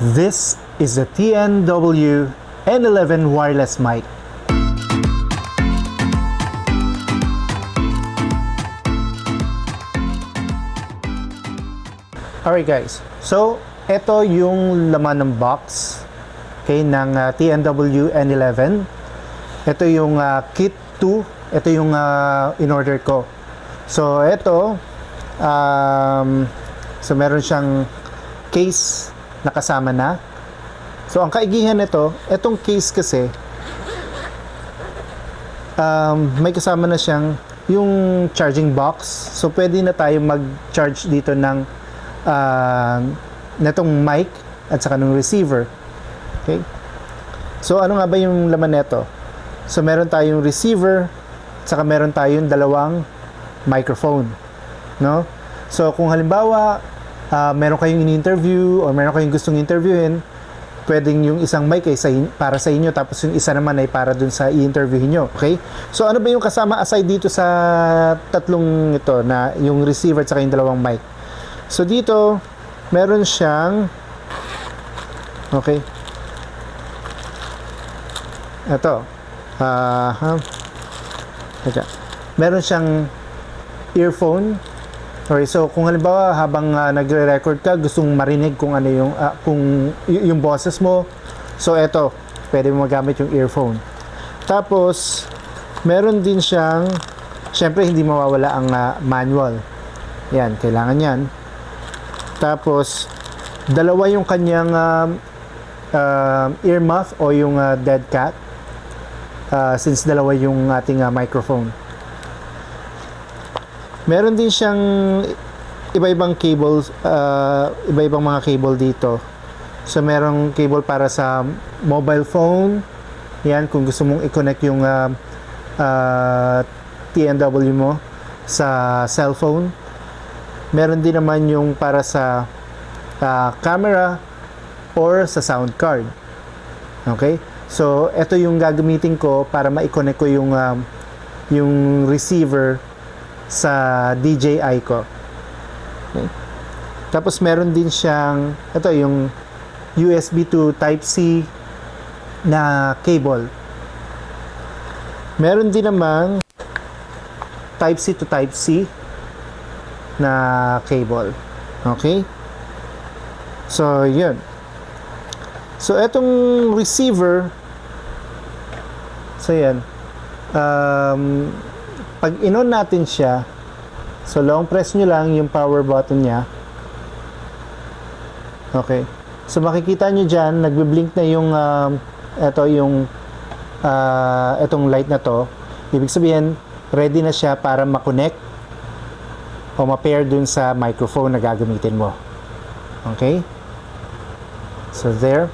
This is the TNW N11 wireless mic. Alright guys, so ito yung laman ng box okay, ng ah, TNW N11. Ito yung ah, kit 2, ito yung ah, in-order ko. So ito, um, so meron siyang case na kasama na. So ang kaigihan nito, itong case kasi, um, may kasama na siyang yung charging box. So pwede na tayo mag-charge dito ng uh, netong mic at saka ng receiver. Okay? So ano nga ba yung laman nito? So meron tayong receiver at saka meron tayong dalawang microphone. No? So kung halimbawa uh, meron kayong in-interview or meron kayong gustong interviewin, pwedeng yung isang mic ay sa in- para sa inyo tapos yung isa naman ay para dun sa i-interview nyo. Okay? So ano ba yung kasama aside dito sa tatlong ito na yung receiver at yung dalawang mic? So dito, meron siyang Okay. Ito. Ah, ha. Teka. Meron siyang earphone. Okay, so kung halimbawa habang ah, nagre-record ka, gustong marinig kung ano yung ah, kung yung boses mo. So eto, pwede mo magamit yung earphone. Tapos meron din siyang syempre hindi mawawala ang ah, manual. Yan, kailangan yan. Tapos dalawa yung kanyang um, um, earmuff o yung uh, dead cat uh, since dalawa yung ating uh, microphone. Meron din siyang iba-ibang cables, uh, iba-ibang mga cable dito. So merong cable para sa mobile phone. Yan kung gusto mong i-connect yung uh, uh, TNW mo sa cellphone. Meron din naman yung para sa uh, camera or sa sound card. Okay? So, ito yung gagamitin ko para ma-connect ko yung um, yung receiver sa DJI ko. Okay? Tapos meron din siyang ito yung USB to Type C na cable. Meron din namang Type C to Type C na cable. Okay? So, yun. So, etong receiver, so yan, um, pag inon natin siya, so long press nyo lang yung power button niya. Okay. So, makikita nyo dyan, nagbe-blink na yung, um, eto yung, uh, etong light na to. Ibig sabihin, ready na siya para makonect o ma-pair dun sa microphone na gagamitin mo. Okay? So there.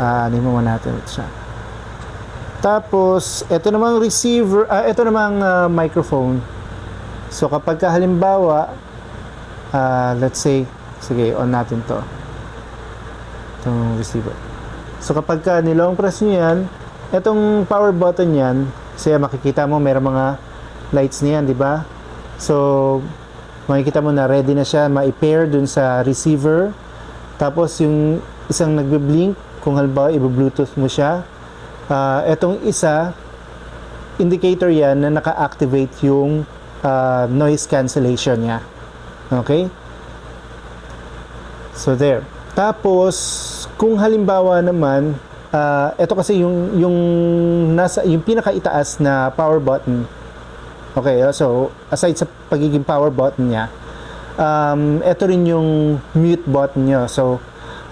Ah, uh, mo natin ito siya. Tapos, ito namang receiver, ah, ito namang ah, microphone. So kapag ka halimbawa, ah, let's say, sige, on natin to. Itong receiver. So kapag ka nilong press nyo yan, itong power button yan, kasi makikita mo meron mga lights niyan, di ba? So, makikita mo na ready na siya ma-pair dun sa receiver. Tapos yung isang nagbe-blink, kung halimbawa i-bluetooth mo siya, uh, etong isa, indicator yan na naka-activate yung uh, noise cancellation niya. Okay? So there. Tapos, kung halimbawa naman, uh, ito kasi yung yung nasa yung pinakaitaas na power button. Okay, so aside sa pagiging power button niya, um, ito rin yung mute button niya. So,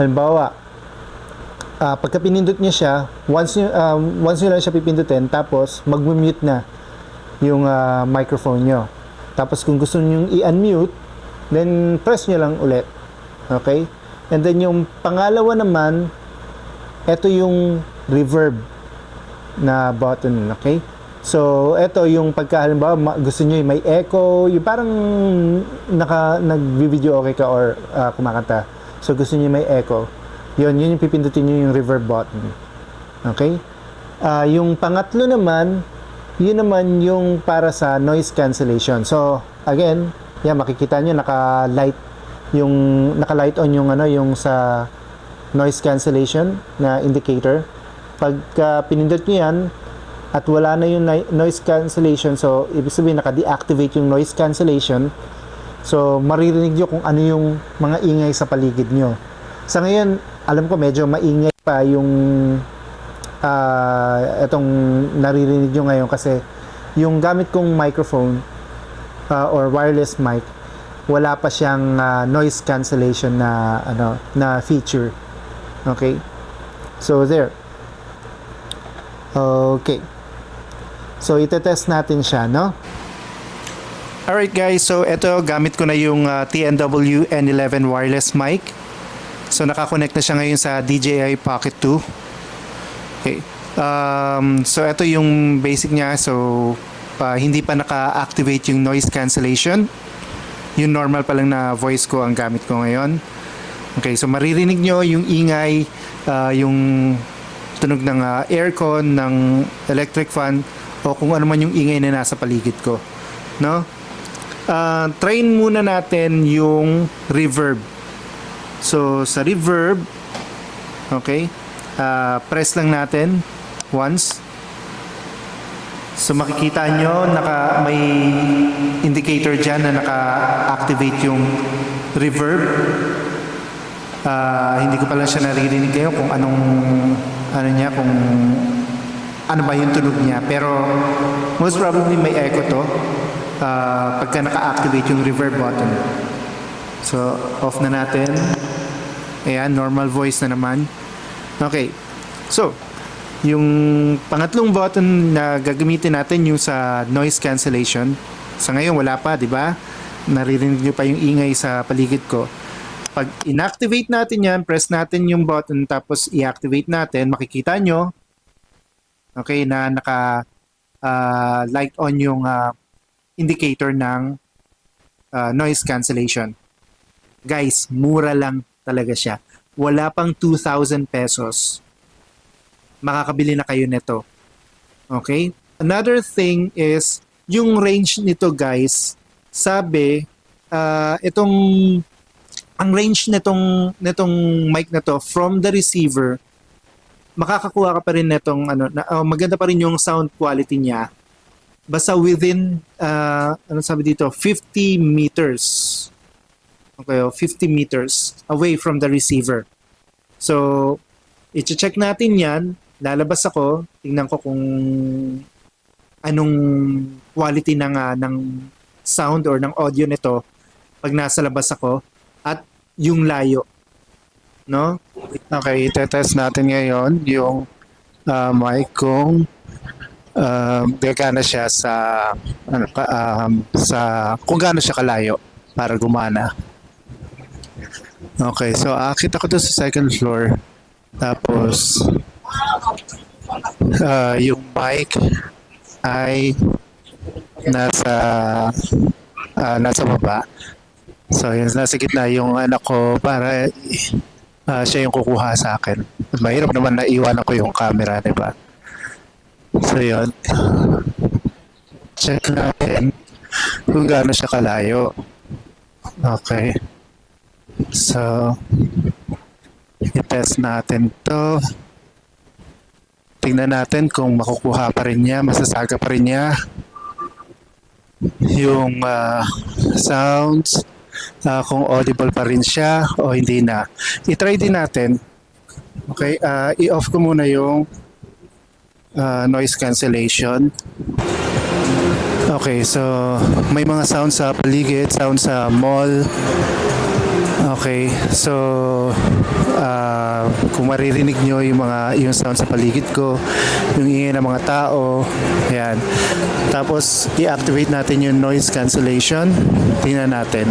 halimbawa, uh, pagka pinindot niya siya, once nyo, um, once nyo lang siya pipindutin, tapos mag-mute na yung uh, microphone nyo. Tapos kung gusto nyo i-unmute, then press nyo lang ulit. Okay? And then yung pangalawa naman, ito yung reverb na button. Okay? So, ito yung pagka halimbawa gusto niyo may echo, yung parang naka nag-video okay ka or uh, kumakanta. So, gusto niyo may echo. Yun, yun yung pipindutin niyo yung reverb button. Okay? Uh, yung pangatlo naman, yun naman yung para sa noise cancellation. So, again, yan makikita niyo naka-light yung naka-light on yung ano yung sa noise cancellation na indicator. Pagka pinindot nyo yan at wala na yung noise cancellation, so ibig sabihin naka-deactivate yung noise cancellation, so maririnig nyo kung ano yung mga ingay sa paligid nyo. Sa ngayon, alam ko medyo maingay pa yung ah etong naririnig nyo ngayon kasi yung gamit kong microphone ah, or wireless mic wala pa siyang ah, noise cancellation na ano na feature. Okay? So there. Okay. So itetest natin siya no? Alright guys, so ito gamit ko na yung ah, TNW N11 wireless mic. So nakakonect na siya ngayon sa DJI Pocket 2. Okay. Um, so ito yung basic niya. So pa hindi pa naka-activate yung noise cancellation. Yung normal pa lang na voice ko ang gamit ko ngayon. Okay, so maririnig nyo yung ingay, ah, yung tunog ng ah, aircon, ng electric fan, o kung ano man yung ingay na nasa paligid ko. No? Ah, train muna natin yung reverb. So, sa reverb, okay, ah, press lang natin once. So, makikita nyo, naka, may indicator dyan na naka-activate yung reverb. Ah, hindi ko pala siya naririnig ngayon kung anong, ano niya, kung ano ba yung tunog niya. Pero, most probably may echo to ah, pagka naka-activate yung reverb button. So, off na natin. Ayan, normal voice na naman. Okay. So, yung pangatlong button na gagamitin natin yung sa noise cancellation. Sa ngayon, wala pa, di ba? Naririnig nyo pa yung ingay sa paligid ko. Pag inactivate natin yan, press natin yung button tapos i-activate natin, makikita nyo, okay, na naka ah, light on yung ah, indicator ng ah, noise cancellation. Guys, mura lang talaga siya. Wala pang 2,000 pesos. Makakabili na kayo nito. Okay? Another thing is, yung range nito guys, sabi, ah, itong, ang range nitong, nitong mic na to, from the receiver, makakakuha ka pa rin nitong, ano, na, ah, maganda pa rin yung sound quality niya basta within uh, ano sabi dito 50 meters okay oh, 50 meters away from the receiver. So i-check natin yan. Lalabas ako. Tingnan ko kung anong quality ng ah, ng sound or ng audio nito pag nasa labas ako at yung layo no? Okay itetest natin ngayon yung ah, mic kung um, gagana siya sa ano um, sa kung gaano siya kalayo para gumana. Okay, so akit ako doon sa second floor. Tapos ah, yung mic ay nasa ah, nasa baba. So yun, nasa gitna yung anak ko para ah, siya yung kukuha sa akin. Mahirap naman na iwanan ko yung camera, di ba? So yun. Check natin kung gaano siya kalayo. Okay. So, i-test natin to. Tingnan natin kung makukuha pa rin niya, masasaga pa rin niya yung ah, sounds, ah, kung audible pa rin siya o hindi na. I-try din natin. Okay, ah, i-off ko muna yung uh, noise cancellation. Okay, so may mga sound sa paligid, sound sa mall. Okay, so uh, kung maririnig nyo yung mga yung sound sa paligid ko, yung ingay ng mga tao, yan. Tapos i-activate natin yung noise cancellation. Tingnan natin.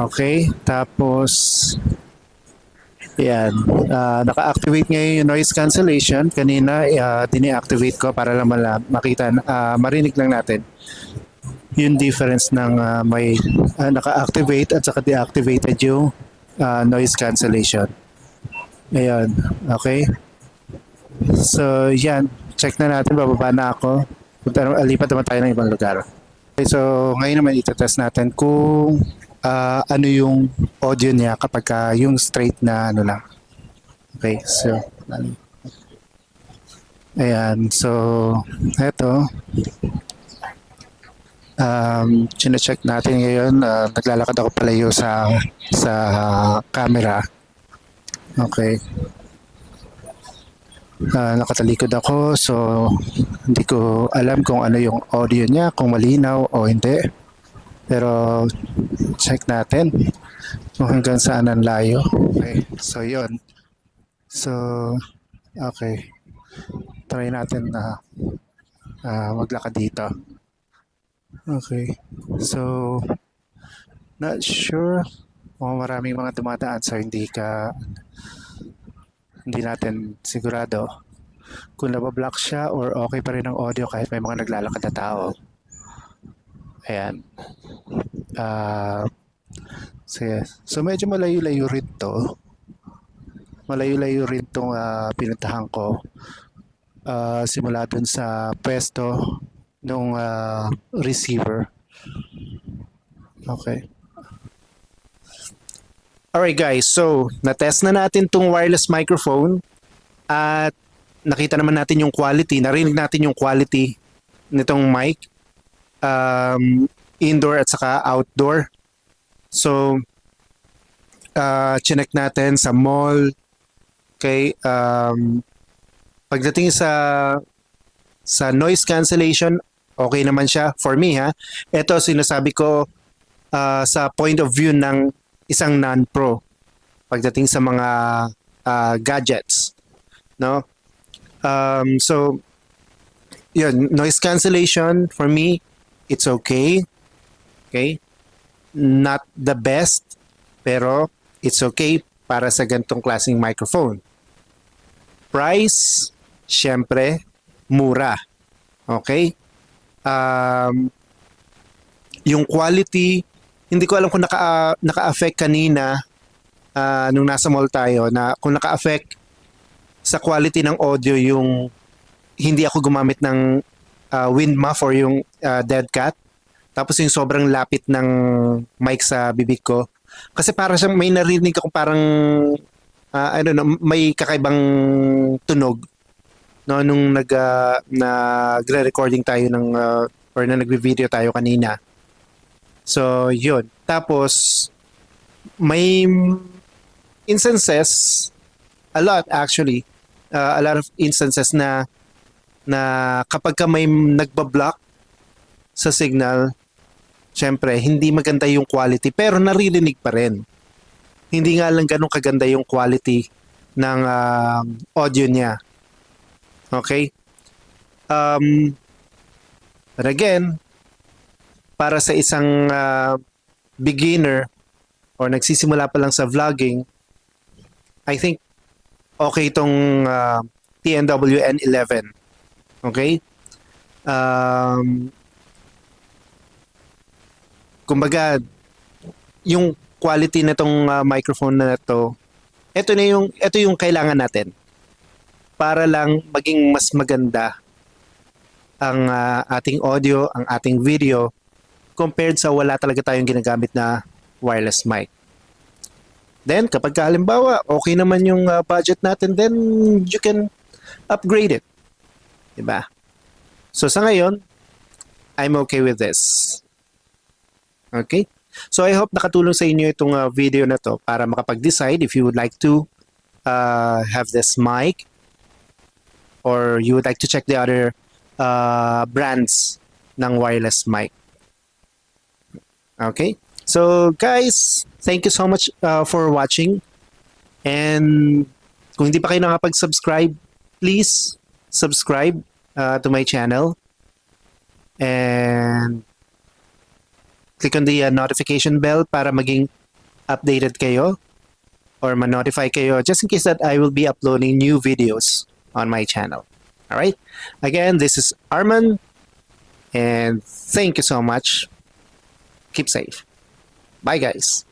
Okay, tapos yan. Ah, naka-activate ngayon yung noise cancellation. Kanina, uh, dini-activate ko para lang mala- makita, ah, marinig lang natin yung difference ng ah, may ah, naka-activate at saka deactivated yung ah, noise cancellation. Ayun. Okay. So, yan. Check na natin. Bababa na ako. Punta, lipat naman tayo ng ibang lugar. Okay, so, ngayon naman itetest natin kung ah, ano yung audio niya kapag ka yung straight na ano lang. Okay, so. Ayan, so eto um, check natin ngayon. ah, naglalakad ako palayo sa sa camera. Okay. Ah, nakatalikod ako so hindi ko alam kung ano yung audio niya, kung malinaw o hindi. Pero check natin kung hanggang saan ang layo. Okay, so yun. So, okay. Try natin na ah, maglakad dito. Okay. So, not sure kung maraming mga dumadaan so hindi ka hindi natin sigurado kung nabablock siya or okay pa rin ang audio kahit may mga naglalakad na tao. Ayan. Ah, sige. So medyo malayo-layo rin to. Malayo-layo rin tong ah, pinuntahan ko. Ah, simula dun sa pwesto nung ah, receiver. Okay. Alright guys, so na-test na natin tong wireless microphone at nakita naman natin yung quality, narinig natin yung quality nitong mic um, indoor at saka outdoor. So, uh, chinek natin sa mall. Okay, um, pagdating sa sa noise cancellation, okay naman siya for me ha. Ito sinasabi ko uh, sa point of view ng isang non-pro pagdating sa mga uh, gadgets, no? Um, so, yun, noise cancellation for me, it's okay. Okay? Not the best, pero it's okay para sa gantong klaseng microphone. Price, syempre, mura. Okay? Um, yung quality, hindi ko alam kung naka, naka-affect kanina ah, nung nasa mall tayo na kung naka-affect sa quality ng audio yung hindi ako gumamit ng ah, wind muff or yung ah, dead cat. Tapos yung sobrang lapit ng mic sa bibig ko. Kasi para siyang may narinig ako parang ah, I don't know, may kakaibang tunog no nung nag ah, nagre-recording tayo ng ah, or na nagvi-video tayo kanina. So, yun. Tapos, may instances, a lot actually, uh, a lot of instances na na kapag ka may nagbablock sa signal, syempre, hindi maganda yung quality, pero naririnig pa rin. Hindi nga lang ganun kaganda yung quality ng uh, audio niya. Okay? Um, but again, para sa isang ah, beginner or nagsisimula pa lang sa vlogging, I think okay itong ah, TNW N11. Okay? Um, kumbaga, yung quality na itong microphone na to, ito na yung ito yung kailangan natin para lang maging mas maganda ang ah, ating audio, ang ating video compared sa wala talaga tayong ginagamit na wireless mic. Then, kapag ka, halimbawa, okay naman yung uh, budget natin, then you can upgrade it. Diba? So, sa ngayon, I'm okay with this. Okay? So, I hope nakatulong sa inyo itong uh, video na to para makapag-decide if you would like to uh, have this mic or you would like to check the other uh, brands ng wireless mic. Okay? So, guys, thank you so much uh, for watching. And kung hindi pa kayo nakapag-subscribe, please subscribe uh, to my channel. And click on the uh, notification bell para maging updated kayo or ma-notify kayo just in case that I will be uploading new videos on my channel. All right? Again, this is Arman and thank you so much keep safe. Bye, guys.